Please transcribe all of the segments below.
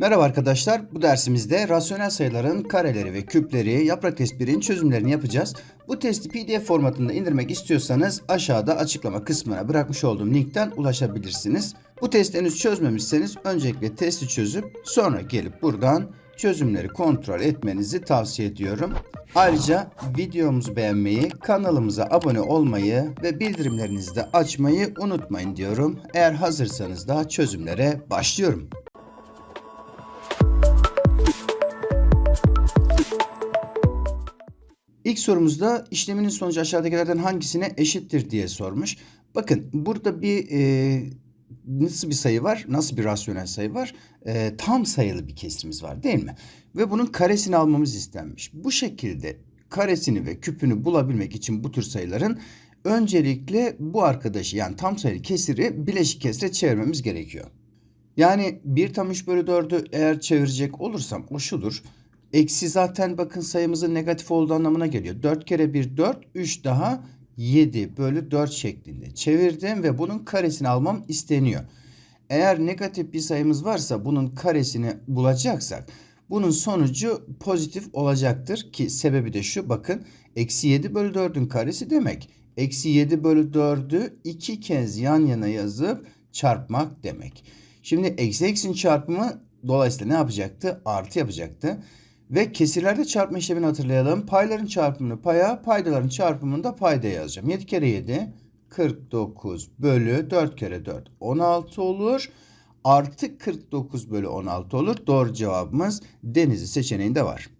Merhaba arkadaşlar. Bu dersimizde rasyonel sayıların kareleri ve küpleri, yaprak test 1'in çözümlerini yapacağız. Bu testi PDF formatında indirmek istiyorsanız aşağıda açıklama kısmına bırakmış olduğum linkten ulaşabilirsiniz. Bu testi henüz çözmemişseniz öncelikle testi çözüp sonra gelip buradan çözümleri kontrol etmenizi tavsiye ediyorum. Ayrıca videomuzu beğenmeyi, kanalımıza abone olmayı ve bildirimlerinizi de açmayı unutmayın diyorum. Eğer hazırsanız da çözümlere başlıyorum. İlk sorumuzda işleminin sonucu aşağıdakilerden hangisine eşittir diye sormuş. Bakın burada bir e, nasıl bir sayı var? Nasıl bir rasyonel sayı var? E, tam sayılı bir kesrimiz var değil mi? Ve bunun karesini almamız istenmiş. Bu şekilde karesini ve küpünü bulabilmek için bu tür sayıların öncelikle bu arkadaşı yani tam sayılı kesiri bileşik kesre çevirmemiz gerekiyor. Yani 1 tam 3 bölü 4'ü eğer çevirecek olursam o şudur. Eksi zaten bakın sayımızın negatif olduğu anlamına geliyor. 4 kere 1 4, 3 daha 7 bölü 4 şeklinde çevirdim ve bunun karesini almam isteniyor. Eğer negatif bir sayımız varsa bunun karesini bulacaksak bunun sonucu pozitif olacaktır ki sebebi de şu bakın eksi 7 bölü 4'ün karesi demek. Eksi 7 bölü 4'ü iki kez yan yana yazıp çarpmak demek. Şimdi eksi eksinin çarpımı dolayısıyla ne yapacaktı? Artı yapacaktı. Ve kesirlerde çarpma işlemini hatırlayalım. Payların çarpımını paya, paydaların çarpımını da paydaya yazacağım. 7 kere 7 49 bölü 4 kere 4 16 olur. Artı 49 bölü 16 olur. Doğru cevabımız Denizli seçeneğinde var.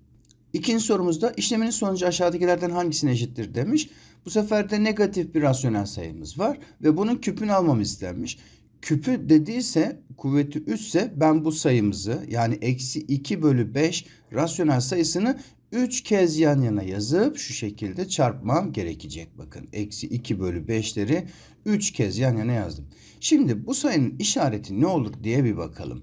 İkinci sorumuzda işleminin sonucu aşağıdakilerden hangisine eşittir demiş. Bu sefer de negatif bir rasyonel sayımız var ve bunun küpünü almamız istenmiş. Küpü dediyse kuvveti 3 ise ben bu sayımızı yani eksi 2 bölü 5 rasyonel sayısını 3 kez yan yana yazıp şu şekilde çarpmam gerekecek. Bakın eksi 2 bölü 5'leri 3 kez yan yana yazdım. Şimdi bu sayının işareti ne olur diye bir bakalım.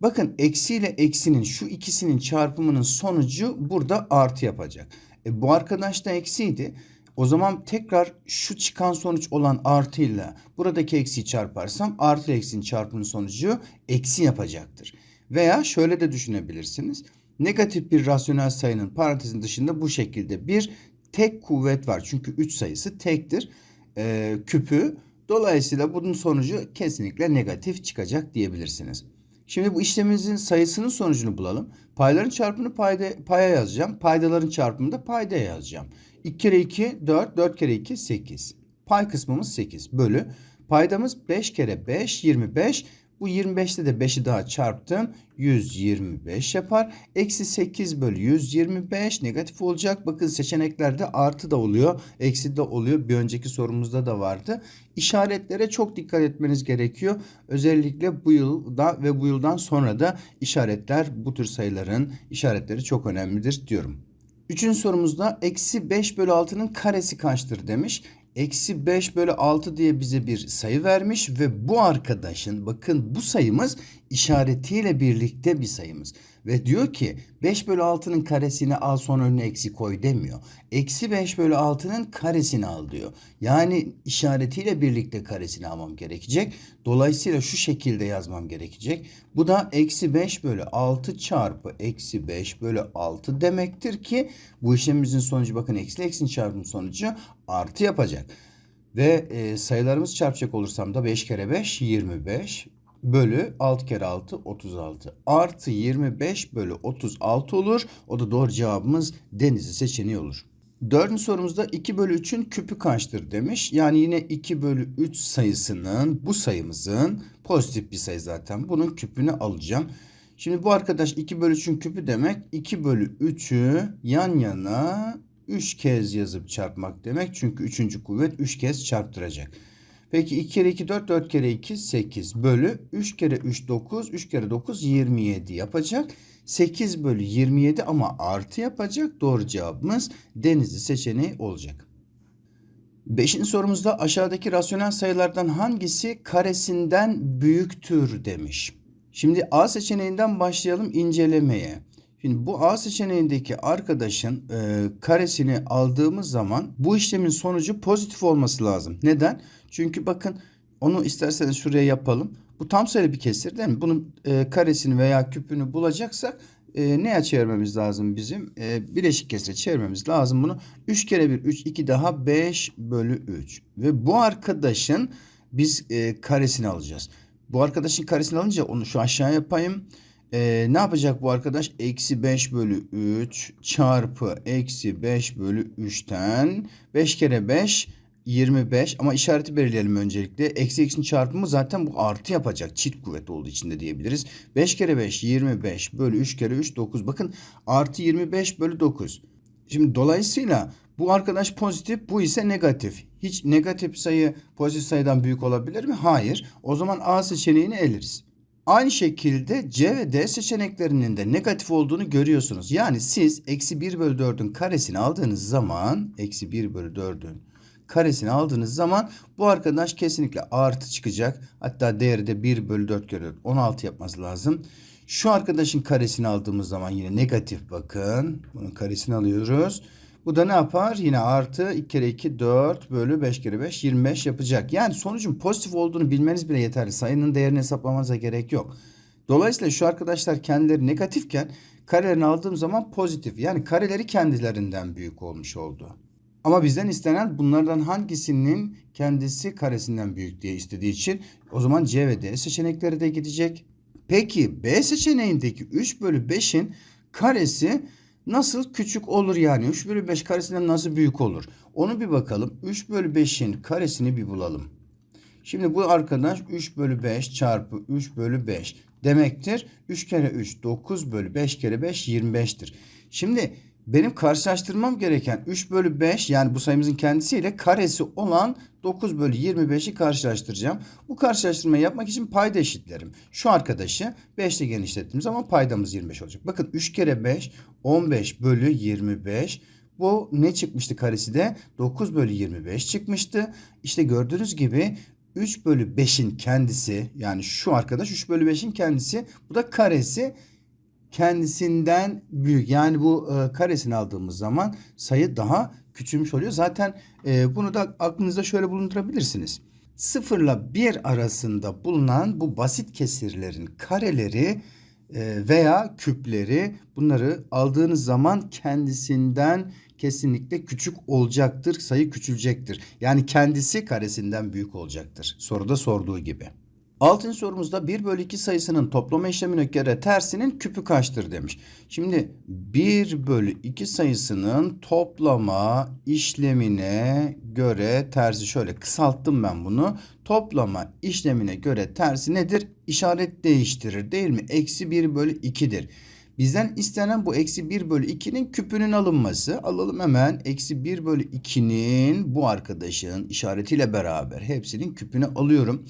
Bakın eksi ile eksinin şu ikisinin çarpımının sonucu burada artı yapacak. E, bu arkadaş da eksiydi. O zaman tekrar şu çıkan sonuç olan artıyla buradaki eksiyi çarparsam artı eksinin çarpımının sonucu eksi yapacaktır. Veya şöyle de düşünebilirsiniz. Negatif bir rasyonel sayının parantezin dışında bu şekilde bir tek kuvvet var. Çünkü 3 sayısı tektir. Ee, küpü. Dolayısıyla bunun sonucu kesinlikle negatif çıkacak diyebilirsiniz. Şimdi bu işlemimizin sayısının sonucunu bulalım. Payların çarpımını payda, paya yazacağım. Paydaların çarpımını da paydaya yazacağım. 2 kere 2 4, 4 kere 2 8. Pay kısmımız 8 bölü. Paydamız 5 kere 5 25. Bu 25'te de 5'i daha çarptım. 125 yapar. Eksi 8 bölü 125 negatif olacak. Bakın seçeneklerde artı da oluyor. Eksi de oluyor. Bir önceki sorumuzda da vardı. İşaretlere çok dikkat etmeniz gerekiyor. Özellikle bu yılda ve bu yıldan sonra da işaretler bu tür sayıların işaretleri çok önemlidir diyorum. Üçüncü sorumuzda eksi 5 bölü 6'nın karesi kaçtır demiş. Eksi 5 bölü 6 diye bize bir sayı vermiş ve bu arkadaşın bakın bu sayımız işaretiyle birlikte bir sayımız. Ve diyor ki 5 bölü 6'nın karesini al sonra önüne eksi koy demiyor. Eksi 5 bölü 6'nın karesini al diyor. Yani işaretiyle birlikte karesini almam gerekecek. Dolayısıyla şu şekilde yazmam gerekecek. Bu da eksi 5 bölü 6 çarpı eksi 5 bölü 6 demektir ki bu işlemimizin sonucu bakın eksi eksinin çarpım sonucu artı yapacak. Ve e, sayılarımız çarpacak olursam da 5 kere 5 25 bölü 6 kere 6 36 artı 25 bölü 36 olur. O da doğru cevabımız Denizli seçeneği olur. Dördüncü sorumuzda 2 bölü 3'ün küpü kaçtır demiş. Yani yine 2 bölü 3 sayısının bu sayımızın pozitif bir sayı zaten. Bunun küpünü alacağım. Şimdi bu arkadaş 2 bölü 3'ün küpü demek 2 bölü 3'ü yan yana 3 kez yazıp çarpmak demek. Çünkü 3. kuvvet 3 kez çarptıracak. Peki 2 kere 2 4, 4 kere 2 8 bölü 3 kere 3 9, 3 kere 9 27 yapacak. 8 bölü 27 ama artı yapacak. Doğru cevabımız Denizli seçeneği olacak. Beşinci sorumuzda aşağıdaki rasyonel sayılardan hangisi karesinden büyüktür demiş. Şimdi A seçeneğinden başlayalım incelemeye. Şimdi bu A seçeneğindeki arkadaşın e, karesini aldığımız zaman bu işlemin sonucu pozitif olması lazım. Neden? Çünkü bakın onu isterseniz şuraya yapalım. Bu tam sayılı bir kesir değil mi? Bunun e, karesini veya küpünü bulacaksak e, neye çevirmemiz lazım bizim? E, bileşik kesire çevirmemiz lazım bunu. 3 kere 1 3 2 daha 5 bölü 3. Ve bu arkadaşın biz e, karesini alacağız. Bu arkadaşın karesini alınca onu şu aşağı yapayım. E, ne yapacak bu arkadaş? Eksi 5 bölü 3 çarpı eksi 5 bölü 3'ten 5 kere 5 25 ama işareti belirleyelim öncelikle. Eksi eksinin çarpımı zaten bu artı yapacak. Çift kuvvet olduğu için de diyebiliriz. 5 kere 5 25 bölü 3 kere 3 9. Bakın artı 25 bölü 9. Şimdi dolayısıyla bu arkadaş pozitif bu ise negatif. Hiç negatif sayı pozitif sayıdan büyük olabilir mi? Hayır. O zaman A seçeneğini eleriz. Aynı şekilde C ve D seçeneklerinin de negatif olduğunu görüyorsunuz. Yani siz eksi 1 bölü 4'ün karesini aldığınız zaman eksi 1 bölü 4'ün karesini aldığınız zaman bu arkadaş kesinlikle artı çıkacak. Hatta değeri de 1 bölü 4 kere 4 16 yapması lazım. Şu arkadaşın karesini aldığımız zaman yine negatif bakın. Bunun karesini alıyoruz. Bu da ne yapar? Yine artı 2 kere 2 4 bölü 5 kere 5 25 yapacak. Yani sonucun pozitif olduğunu bilmeniz bile yeterli. Sayının değerini hesaplamanıza gerek yok. Dolayısıyla şu arkadaşlar kendileri negatifken karelerini aldığım zaman pozitif. Yani kareleri kendilerinden büyük olmuş oldu. Ama bizden istenen bunlardan hangisinin kendisi karesinden büyük diye istediği için o zaman C ve D seçenekleri de gidecek. Peki B seçeneğindeki 3 bölü 5'in karesi nasıl küçük olur yani? 3 bölü 5 karesinden nasıl büyük olur? Onu bir bakalım. 3 bölü 5'in karesini bir bulalım. Şimdi bu arkadaş 3 bölü 5 çarpı 3 bölü 5 demektir. 3 kere 3 9 bölü 5 kere 5 25'tir. Şimdi benim karşılaştırmam gereken 3 bölü 5 yani bu sayımızın kendisiyle karesi olan 9 bölü 25'i karşılaştıracağım. Bu karşılaştırmayı yapmak için payda eşitlerim. Şu arkadaşı 5 ile genişlettiğim zaman paydamız 25 olacak. Bakın 3 kere 5 15 bölü 25. Bu ne çıkmıştı karesi de? 9 bölü 25 çıkmıştı. İşte gördüğünüz gibi 3 bölü 5'in kendisi yani şu arkadaş 3 bölü 5'in kendisi bu da karesi kendisinden büyük. Yani bu e, karesini aldığımız zaman sayı daha küçülmüş oluyor. Zaten e, bunu da aklınızda şöyle bulundurabilirsiniz. 0 ile 1 arasında bulunan bu basit kesirlerin kareleri e, veya küpleri bunları aldığınız zaman kendisinden kesinlikle küçük olacaktır. Sayı küçülecektir. Yani kendisi karesinden büyük olacaktır. Soruda sorduğu gibi. Altıncı sorumuzda 1 bölü 2 sayısının toplama işlemine göre tersinin küpü kaçtır demiş. Şimdi 1 bölü 2 sayısının toplama işlemine göre tersi şöyle kısalttım ben bunu. Toplama işlemine göre tersi nedir? İşaret değiştirir değil mi? Eksi 1 bölü 2'dir. Bizden istenen bu eksi 1 bölü 2'nin küpünün alınması. Alalım hemen eksi 1 bölü 2'nin bu arkadaşın işaretiyle beraber hepsinin küpünü alıyorum.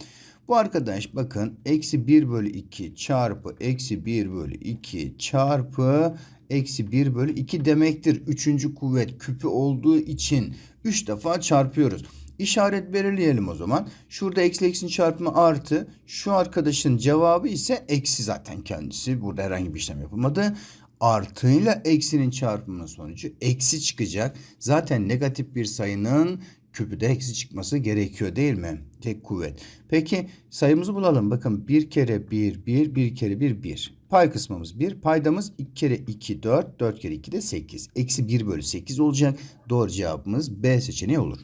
Bu arkadaş bakın eksi 1 bölü 2 çarpı eksi 1 bölü 2 çarpı eksi 1 bölü 2 demektir. Üçüncü kuvvet küpü olduğu için 3 defa çarpıyoruz. İşaret belirleyelim o zaman. Şurada eksi eksinin çarpımı artı. Şu arkadaşın cevabı ise eksi zaten kendisi. Burada herhangi bir işlem yapılmadı. Artıyla eksinin çarpımının sonucu eksi çıkacak. Zaten negatif bir sayının küpü de eksi çıkması gerekiyor değil mi? Tek kuvvet. Peki sayımızı bulalım. Bakın 1 kere 1 1 1 kere 1 1. Pay kısmımız 1. Paydamız 2 kere 2 4 4 kere 2 de 8. Eksi 1 bölü 8 olacak. Doğru cevabımız B seçeneği olur.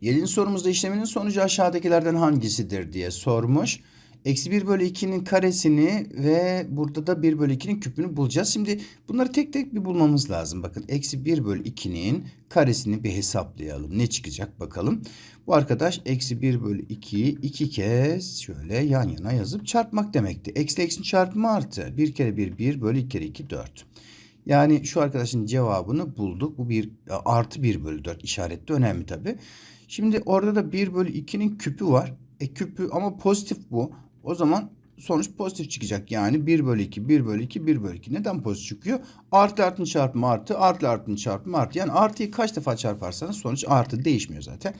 Yedinci sorumuzda işleminin sonucu aşağıdakilerden hangisidir diye sormuş. Eksi 1 bölü 2'nin karesini ve burada da 1 bölü 2'nin küpünü bulacağız. Şimdi bunları tek tek bir bulmamız lazım. Bakın eksi 1 bölü 2'nin karesini bir hesaplayalım. Ne çıkacak bakalım. Bu arkadaş eksi 1 bölü 2'yi iki kez şöyle yan yana yazıp çarpmak demekti. Eksi eksinin çarpımı artı. 1 kere 1 1 bölü 2 kere 2 4. Yani şu arkadaşın cevabını bulduk. Bu bir artı 1 bölü 4 işareti de önemli tabi. Şimdi orada da 1 bölü 2'nin küpü var. E küpü ama pozitif bu. O zaman sonuç pozitif çıkacak. Yani 1 bölü 2, 1 bölü 2, 1 bölü 2. Neden pozitif çıkıyor? Artı artının çarpımı artı, artı artının çarpımı artı. Yani artıyı kaç defa çarparsanız sonuç artı değişmiyor zaten.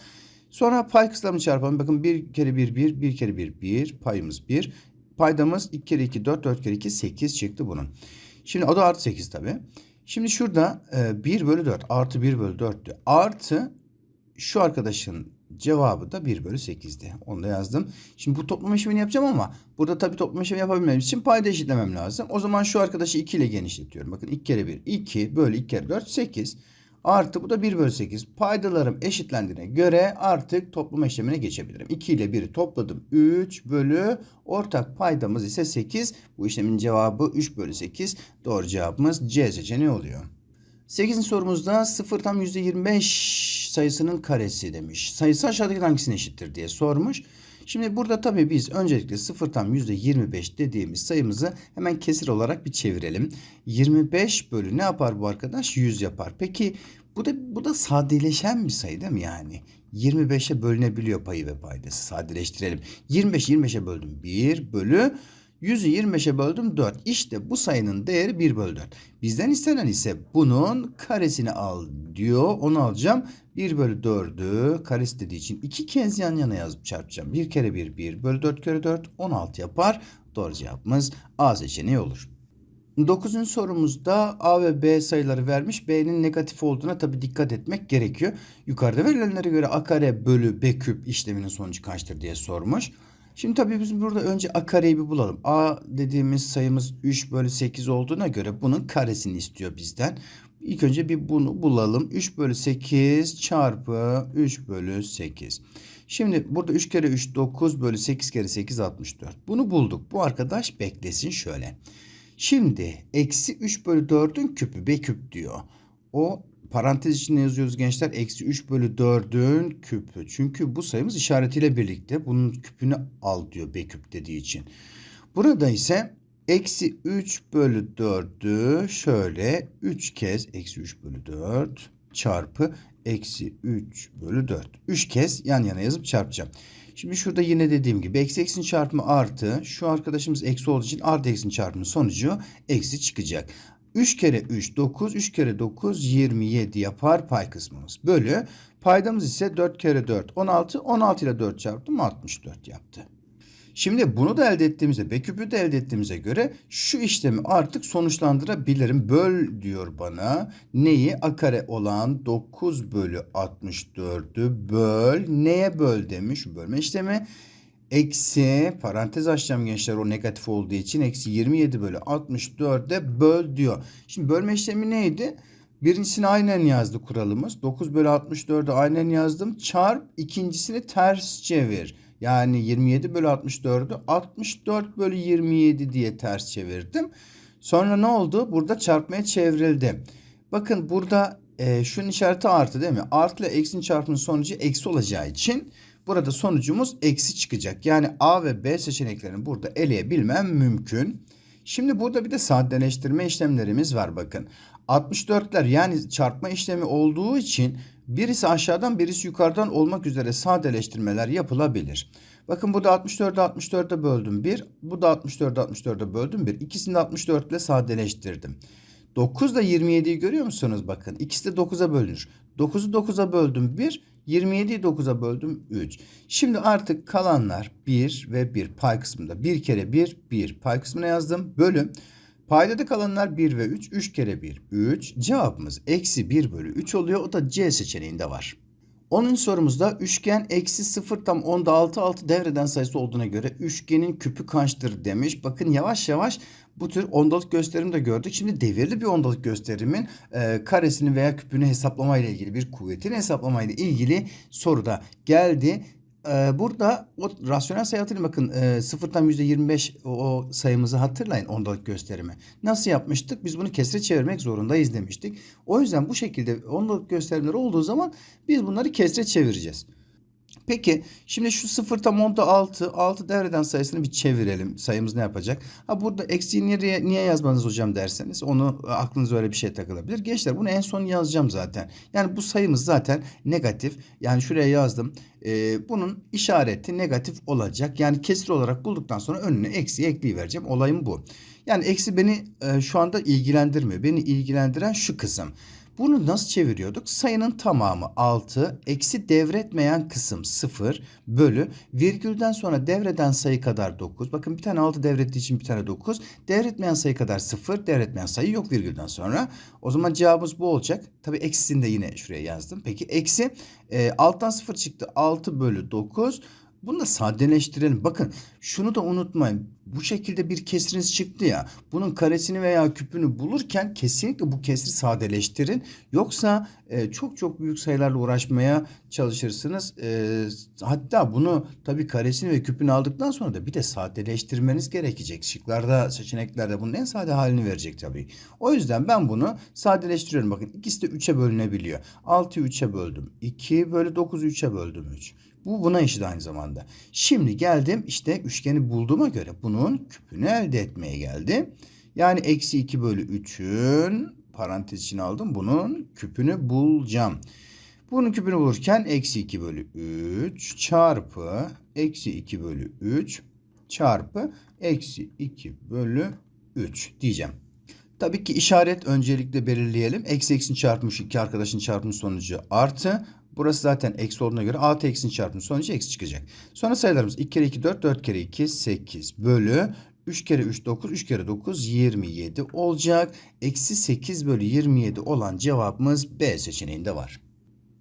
Sonra pay kısmını çarpalım. Bakın 1 kere 1, 1, 1 kere 1, 1. Payımız 1. Paydamız 2 kere 2, 4, 4 kere 2, 8 çıktı bunun. Şimdi o da artı 8 tabii. Şimdi şurada 1 bölü 4 artı 1 bölü 4 diyor. Artı şu arkadaşın Cevabı da 1 bölü 8'di. Onu da yazdım. Şimdi bu toplama işlemini yapacağım ama burada tabii toplama işlemi yapabilmem için payda eşitlemem lazım. O zaman şu arkadaşı 2 ile genişletiyorum. Bakın 2 kere 1 2 bölü 2 kere 4 8. Artı bu da 1 bölü 8. Paydalarım eşitlendiğine göre artık toplama işlemine geçebilirim. 2 ile 1'i topladım. 3 bölü ortak paydamız ise 8. Bu işlemin cevabı 3 bölü 8. Doğru cevabımız C seçeneği oluyor. 8. sorumuzda 0 tam %25 sayısının karesi demiş. Sayısı aşağıdaki hangisine eşittir diye sormuş. Şimdi burada tabii biz öncelikle 0 tam %25 dediğimiz sayımızı hemen kesir olarak bir çevirelim. 25 bölü ne yapar bu arkadaş? 100 yapar. Peki bu da bu da sadeleşen bir sayı değil mi yani? 25'e bölünebiliyor payı ve paydası. Sadeleştirelim. 25 25'e böldüm 1 bölü 100'ü 25'e böldüm 4. İşte bu sayının değeri 1 bölü 4. Bizden istenen ise bunun karesini al diyor. Onu alacağım. 1 bölü 4'ü karesi dediği için iki kez yan yana yazıp çarpacağım. 1 kere 1 1 bölü 4 kere 4 16 yapar. Doğru cevabımız A seçeneği olur. 9. sorumuzda A ve B sayıları vermiş. B'nin negatif olduğuna tabi dikkat etmek gerekiyor. Yukarıda verilenlere göre A kare bölü B küp işleminin sonucu kaçtır diye sormuş. Şimdi tabii biz burada önce A kareyi bir bulalım. A dediğimiz sayımız 3 bölü 8 olduğuna göre bunun karesini istiyor bizden. İlk önce bir bunu bulalım. 3 bölü 8 çarpı 3 bölü 8. Şimdi burada 3 kere 3 9 bölü 8 kere 8 64. Bunu bulduk. Bu arkadaş beklesin şöyle. Şimdi eksi 3 bölü 4'ün küpü B küp diyor. O parantez içinde yazıyoruz gençler. Eksi 3 bölü 4'ün küpü. Çünkü bu sayımız işaretiyle birlikte bunun küpünü al diyor B küp dediği için. Burada ise eksi 3 bölü 4'ü şöyle 3 kez eksi 3 bölü 4 çarpı eksi 3 bölü 4. 3 kez yan yana yazıp çarpacağım. Şimdi şurada yine dediğim gibi eksi eksinin çarpımı artı. Şu arkadaşımız eksi olduğu için artı eksinin çarpımı sonucu eksi çıkacak. 3 kere 3 9, 3 kere 9 27 yapar pay kısmımız. Bölü paydamız ise 4 kere 4 16, 16 ile 4 çarptım 64 yaptı. Şimdi bunu da elde ettiğimizde B küpü de elde ettiğimize göre şu işlemi artık sonuçlandırabilirim. Böl diyor bana. Neyi? A kare olan 9 bölü 64'ü böl. Neye böl demiş? Bölme işlemi. Eksi parantez açacağım gençler o negatif olduğu için. Eksi 27 bölü 64'e böl diyor. Şimdi bölme işlemi neydi? Birincisini aynen yazdı kuralımız. 9 bölü 64'ü aynen yazdım. Çarp ikincisini ters çevir. Yani 27 bölü 64'ü 64 bölü 27 diye ters çevirdim. Sonra ne oldu? Burada çarpmaya çevrildi. Bakın burada e, şunun işareti artı değil mi? Artı ile eksinin çarpımının sonucu eksi olacağı için burada sonucumuz eksi çıkacak. Yani A ve B seçeneklerini burada eleyebilmem mümkün. Şimdi burada bir de sadeleştirme işlemlerimiz var bakın. 64'ler yani çarpma işlemi olduğu için birisi aşağıdan birisi yukarıdan olmak üzere sadeleştirmeler yapılabilir. Bakın burada 64'ü 64'e böldüm 1. Bu da 64'ü 64'e böldüm 1. İkisini de 64 ile sadeleştirdim. 9 da 27'yi görüyor musunuz bakın. İkisi de 9'a bölünür. 9'u 9'a böldüm 1. 27'yi 9'a böldüm 3. Şimdi artık kalanlar 1 ve 1 pay kısmında. 1 kere 1 1 pay kısmına yazdım. Bölüm. Paydada kalanlar 1 ve 3. 3 kere 1 3. Cevabımız eksi 1 bölü 3 oluyor. O da C seçeneğinde var. 10. sorumuzda üçgen eksi 0 tam 10'da 6 6 devreden sayısı olduğuna göre üçgenin küpü kaçtır demiş. Bakın yavaş yavaş bu tür ondalık gösterimi de gördük. Şimdi devirli bir ondalık gösterimin e, karesini veya küpünü hesaplama ilgili bir kuvvetin hesaplama ilgili soru da geldi. Ee, burada o rasyonel sayı hatırlayın bakın e, sıfırdan %25 o, o sayımızı hatırlayın ondalık gösterimi. Nasıl yapmıştık? Biz bunu kesre çevirmek zorundayız demiştik. O yüzden bu şekilde ondalık gösterimleri olduğu zaman biz bunları kesre çevireceğiz. Peki şimdi şu 0 tam 10'da 6. 6 devreden sayısını bir çevirelim. Sayımız ne yapacak? Ha burada eksiği niye, niye yazmanız hocam derseniz onu aklınız öyle bir şey takılabilir. Gençler bunu en son yazacağım zaten. Yani bu sayımız zaten negatif. Yani şuraya yazdım. Ee, bunun işareti negatif olacak. Yani kesir olarak bulduktan sonra önüne eksi ekleyivereceğim. Olayım bu. Yani eksi beni e, şu anda ilgilendirmiyor. Beni ilgilendiren şu kısım. Bunu nasıl çeviriyorduk? Sayının tamamı 6, eksi devretmeyen kısım 0 bölü virgülden sonra devreden sayı kadar 9. Bakın bir tane 6 devrettiği için bir tane 9. Devretmeyen sayı kadar 0, devretmeyen sayı yok virgülden sonra. O zaman cevabımız bu olacak. Tabii eksisini de yine şuraya yazdım. Peki eksi e, alttan 0 çıktı 6 bölü 9. Bunu da sadeleştirelim. Bakın şunu da unutmayın. Bu şekilde bir kesriniz çıktı ya. Bunun karesini veya küpünü bulurken kesinlikle bu kesri sadeleştirin. Yoksa e, çok çok büyük sayılarla uğraşmaya çalışırsınız. E, hatta bunu tabii karesini ve küpünü aldıktan sonra da bir de sadeleştirmeniz gerekecek. Şıklarda, seçeneklerde bunun en sade halini verecek tabii. O yüzden ben bunu sadeleştiriyorum. Bakın ikisi de 3'e bölünebiliyor. 6'yı 3'e böldüm. 2 bölü 9'u 3'e böldüm 3. Bu buna eşit aynı zamanda. Şimdi geldim işte üçgeni bulduğuma göre bunun küpünü elde etmeye geldim. Yani eksi 2 bölü 3'ün parantez içine aldım. Bunun küpünü bulacağım. Bunun küpünü bulurken eksi 2 bölü 3 çarpı eksi 2 bölü 3 çarpı eksi 2 bölü 3 diyeceğim. Tabii ki işaret öncelikle belirleyelim. Eksi eksini çarpmış iki arkadaşın çarpımı sonucu artı. Burası zaten eksi olduğuna göre artı eksini çarpımı sonucu eksi çıkacak. Sonra sayılarımız 2 kere 2 4, 4 kere 2 8 bölü 3 kere 3 9, 3 kere 9 27 olacak. Eksi 8 bölü 27 olan cevabımız B seçeneğinde var.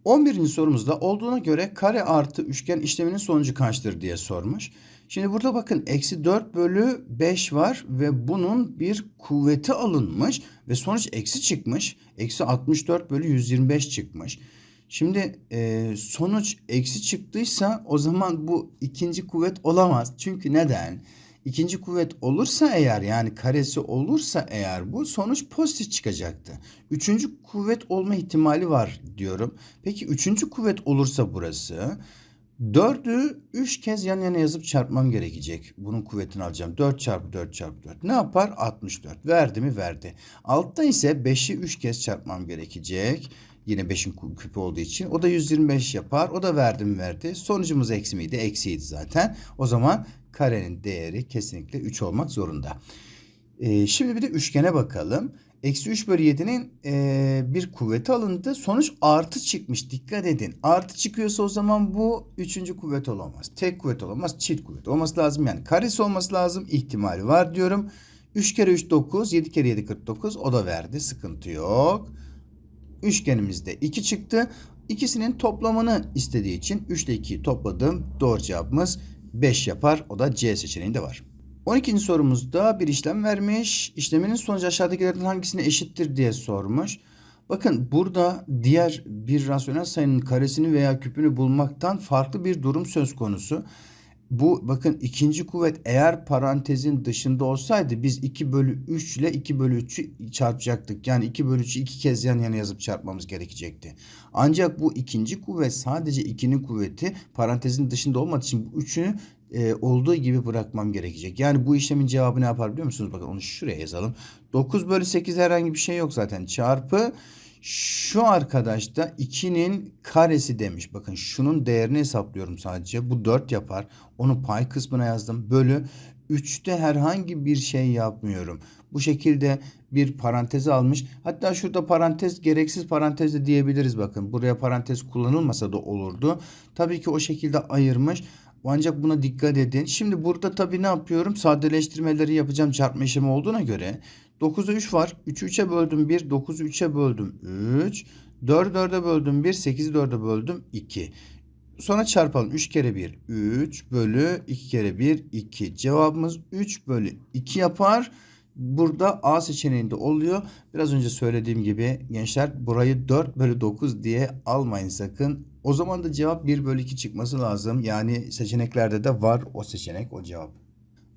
11. sorumuzda olduğuna göre kare artı üçgen işleminin sonucu kaçtır diye sormuş. Şimdi burada bakın eksi 4 bölü 5 var ve bunun bir kuvveti alınmış ve sonuç eksi çıkmış. Eksi 64 bölü 125 çıkmış. Şimdi e, sonuç eksi çıktıysa o zaman bu ikinci kuvvet olamaz. Çünkü neden? İkinci kuvvet olursa eğer yani karesi olursa eğer bu sonuç pozitif çıkacaktı. Üçüncü kuvvet olma ihtimali var diyorum. Peki üçüncü kuvvet olursa burası Dördü üç kez yan yana yazıp çarpmam gerekecek. Bunun kuvvetini alacağım. 4 çarpı 4 çarpı 4. Ne yapar? 64. Verdi mi? Verdi. Altta ise 5'i 3 kez çarpmam gerekecek. Yine 5'in küpü olduğu için. O da 125 yapar. O da verdi mi? Verdi. Sonucumuz eksi miydi? Eksiydi zaten. O zaman karenin değeri kesinlikle 3 olmak zorunda. Ee, şimdi bir de üçgene bakalım. Eksi 3 bölü 7'nin e, bir kuvveti alındı. Sonuç artı çıkmış. Dikkat edin. Artı çıkıyorsa o zaman bu üçüncü kuvvet olamaz. Tek kuvvet olamaz. Çift kuvvet olması lazım. Yani karesi olması lazım. İhtimali var diyorum. 3 kere 3 9. 7 kere 7 49. O da verdi. Sıkıntı yok. Üçgenimizde 2 çıktı. İkisinin toplamını istediği için 3 ile 2'yi topladım. Doğru cevabımız 5 yapar. O da C seçeneğinde var. 12. sorumuzda bir işlem vermiş. İşleminin sonucu aşağıdakilerden hangisine eşittir diye sormuş. Bakın burada diğer bir rasyonel sayının karesini veya küpünü bulmaktan farklı bir durum söz konusu. Bu bakın ikinci kuvvet eğer parantezin dışında olsaydı biz 2 bölü 3 ile 2 bölü 3'ü çarpacaktık. Yani 2 bölü 3'ü iki kez yan yana yazıp çarpmamız gerekecekti. Ancak bu ikinci kuvvet sadece 2'nin kuvveti parantezin dışında olmadığı için bu 3'ünü e, olduğu gibi bırakmam gerekecek. Yani bu işlemin cevabı ne yapar biliyor musunuz? Bakın onu şuraya yazalım. 9 bölü 8 herhangi bir şey yok zaten. Çarpı şu arkadaş da 2'nin karesi demiş. Bakın şunun değerini hesaplıyorum sadece. Bu 4 yapar. Onu pay kısmına yazdım. Bölü 3'te herhangi bir şey yapmıyorum. Bu şekilde bir parantez almış. Hatta şurada parantez gereksiz parantez de diyebiliriz bakın. Buraya parantez kullanılmasa da olurdu. Tabii ki o şekilde ayırmış. Ancak buna dikkat edin. Şimdi burada tabii ne yapıyorum? Sadeleştirmeleri yapacağım çarpma işlemi olduğuna göre. 9'a 3 var. 3'ü 3'e böldüm 1. 9'u 3'e böldüm 3. 4'ü 4'e böldüm 1. 8'i 4'e böldüm 2. Sonra çarpalım. 3 kere 1 3 bölü 2 kere 1 2. Cevabımız 3 bölü 2 yapar. Burada A seçeneğinde oluyor. Biraz önce söylediğim gibi gençler burayı 4 bölü 9 diye almayın sakın. O zaman da cevap 1 bölü 2 çıkması lazım. Yani seçeneklerde de var o seçenek o cevap.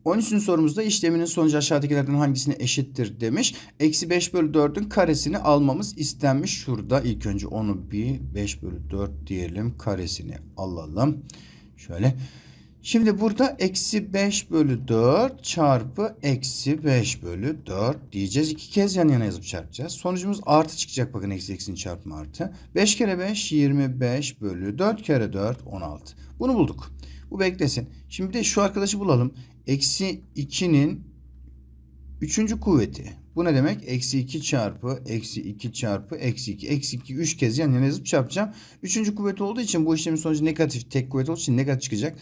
13. sorumuzda işleminin sonucu aşağıdakilerden hangisine eşittir demiş. Eksi 5 bölü 4'ün karesini almamız istenmiş. Şurada ilk önce onu bir 5 bölü 4 diyelim karesini alalım. Şöyle. Şimdi burada eksi 5 bölü 4 çarpı eksi 5 bölü 4 diyeceğiz. İki kez yan yana yazıp çarpacağız. Sonucumuz artı çıkacak. Bakın eksi eksinin çarpımı artı. 5 kere 5 25 bölü 4 kere 4 16. Bunu bulduk. Bu beklesin. Şimdi de şu arkadaşı bulalım. Eksi 2'nin üçüncü kuvveti. Bu ne demek? Eksi 2 çarpı eksi 2 çarpı eksi 2. Eksi 2 3 kez yan yana yazıp çarpacağım. Üçüncü kuvvet olduğu için bu işlemin sonucu negatif. Tek kuvvet olduğu için negatif çıkacak.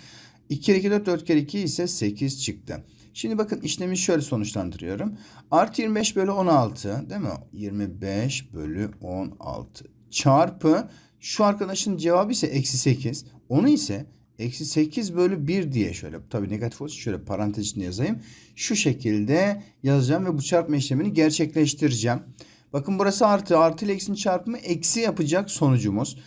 2 kere 2 4 4 kere 2 ise 8 çıktı. Şimdi bakın işlemi şöyle sonuçlandırıyorum. Artı 25 bölü 16 değil mi? 25 bölü 16 çarpı şu arkadaşın cevabı ise eksi 8. Onu ise eksi 8 bölü 1 diye şöyle tabii negatif olsun şöyle parantez içinde yazayım. Şu şekilde yazacağım ve bu çarpma işlemini gerçekleştireceğim. Bakın burası artı. Artı ile eksinin çarpımı eksi yapacak sonucumuz.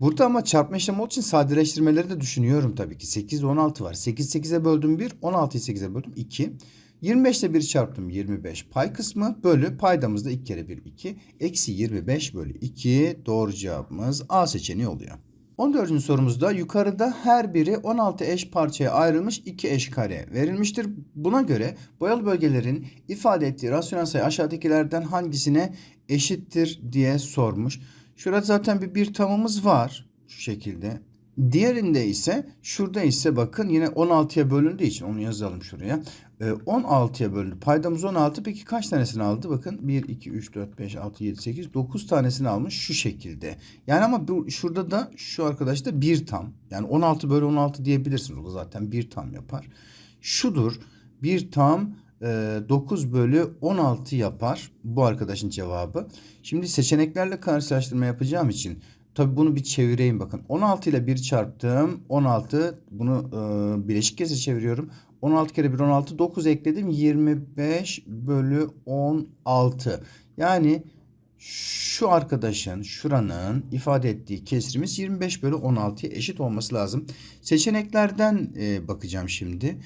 Burada ama çarpma işlemi olduğu için sadeleştirmeleri de düşünüyorum tabii ki. 8 16 var. 8 8'e böldüm 1. 16'yı 8'e böldüm 2. 25 ile 1 çarptım 25 pay kısmı bölü paydamızda 2 kere 1 2. Eksi 25 bölü 2 doğru cevabımız A seçeneği oluyor. 14. sorumuzda yukarıda her biri 16 eş parçaya ayrılmış 2 eş kare verilmiştir. Buna göre boyalı bölgelerin ifade ettiği rasyonel sayı aşağıdakilerden hangisine eşittir diye sormuş. Şurada zaten bir bir tamımız var şu şekilde. Diğerinde ise şurada ise bakın yine 16'ya bölündüğü için onu yazalım şuraya. Ee, 16'ya bölündü. Paydamız 16. Peki kaç tanesini aldı? Bakın 1, 2, 3, 4, 5, 6, 7, 8, 9 tanesini almış şu şekilde. Yani ama bu, şurada da şu arkadaş da 1 tam. Yani 16 bölü 16 diyebilirsiniz. O da zaten 1 tam yapar. Şudur 1 tam 9 bölü 16 yapar. Bu arkadaşın cevabı. Şimdi seçeneklerle karşılaştırma yapacağım için tabi bunu bir çevireyim bakın. 16 ile 1 çarptım. 16 bunu e, bileşik kese çeviriyorum. 16 kere 1 16 9 ekledim. 25 bölü 16. Yani şu arkadaşın şuranın ifade ettiği kesrimiz 25 bölü 16'ya eşit olması lazım. Seçeneklerden e, bakacağım şimdi.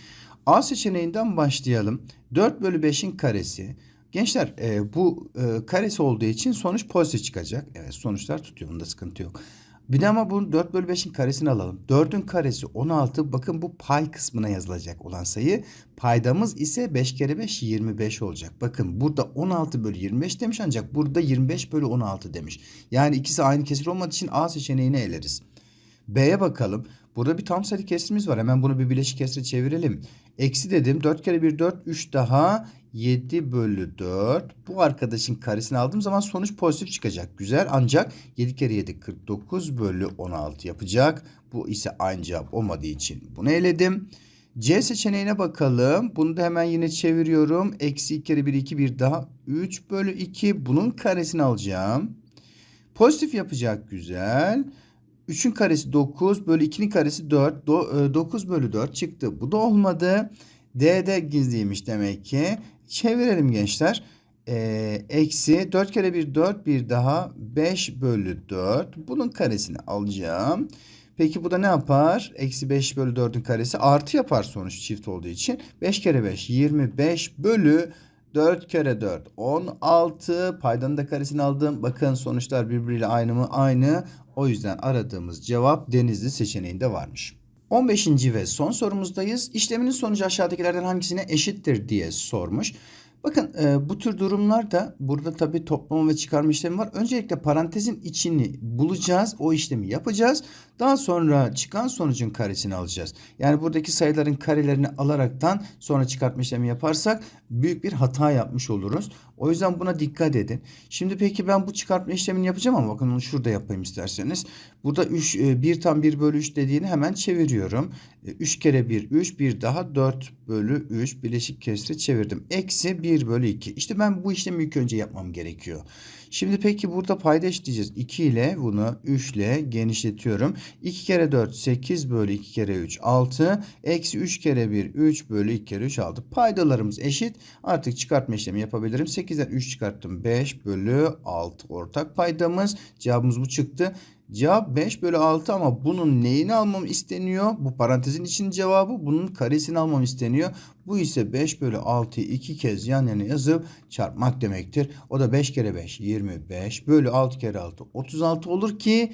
A seçeneğinden başlayalım. 4 bölü 5'in karesi. Gençler e, bu e, karesi olduğu için sonuç pozitif çıkacak. Evet sonuçlar tutuyor. Bunda sıkıntı yok. Bir de ama bunu 4 bölü 5'in karesini alalım. 4'ün karesi 16. Bakın bu pay kısmına yazılacak olan sayı. Paydamız ise 5 kere 5 25 olacak. Bakın burada 16 bölü 25 demiş ancak burada 25 bölü 16 demiş. Yani ikisi aynı kesir olmadığı için A seçeneğini eleriz. B'ye bakalım. Burada bir tam sayı kesrimiz var. Hemen bunu bir bileşik kesre çevirelim. Eksi dedim. 4 kere 1 4. 3 daha 7 bölü 4. Bu arkadaşın karesini aldığım zaman sonuç pozitif çıkacak. Güzel ancak 7 kere 7 49 bölü 16 yapacak. Bu ise aynı cevap olmadığı için bunu eledim. C seçeneğine bakalım. Bunu da hemen yine çeviriyorum. Eksi 2 kere 1 2 bir daha 3 bölü 2. Bunun karesini alacağım. Pozitif yapacak güzel. 3'ün karesi 9 bölü 2'nin karesi 4. Do, 9 e, bölü 4 çıktı. Bu da olmadı. D'de gizliymiş demek ki. Çevirelim gençler. Ee, eksi 4 kere 1 4 bir daha 5 bölü 4. Bunun karesini alacağım. Peki bu da ne yapar? Eksi 5 bölü 4'ün karesi artı yapar sonuç çift olduğu için. 5 kere 5 25 bölü 4 kere 4 16 paydanın da karesini aldım. Bakın sonuçlar birbiriyle aynı mı? Aynı. O yüzden aradığımız cevap Denizli seçeneğinde varmış. 15. ve son sorumuzdayız. İşleminin sonucu aşağıdakilerden hangisine eşittir diye sormuş. Bakın e, bu tür durumlarda burada tabi toplama ve çıkarma işlemi var. Öncelikle parantezin içini bulacağız. O işlemi yapacağız. Daha sonra çıkan sonucun karesini alacağız. Yani buradaki sayıların karelerini alaraktan sonra çıkartma işlemi yaparsak büyük bir hata yapmış oluruz. O yüzden buna dikkat edin. Şimdi peki ben bu çıkartma işlemini yapacağım ama bakın onu şurada yapayım isterseniz. Burada 3, 1 e, tam 1 bölü 3 dediğini hemen çeviriyorum. 3 e, kere 1 3 bir daha 4 bölü 3 bileşik kesre çevirdim. Eksi 1 bölü 2. İşte ben bu işlemi ilk önce yapmam gerekiyor. Şimdi peki burada payda eşitleyeceğiz. 2 ile bunu 3 ile genişletiyorum. 2 kere 4 8 bölü 2 kere 3 6. Eksi 3 kere 1 3 bölü 2 kere 3 6. Paydalarımız eşit. Artık çıkartma işlemi yapabilirim. 8'den 3 çıkarttım. 5 bölü 6 ortak paydamız. Cevabımız bu çıktı. Cevap 5 bölü 6 ama bunun neyini almam isteniyor? Bu parantezin için cevabı bunun karesini almam isteniyor. Bu ise 5 bölü 6'yı 2 kez yan yana yazıp çarpmak demektir. O da 5 kere 5 25 bölü 6 kere 6 36 olur ki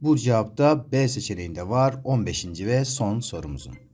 bu cevapta B seçeneğinde var 15. ve son sorumuzun.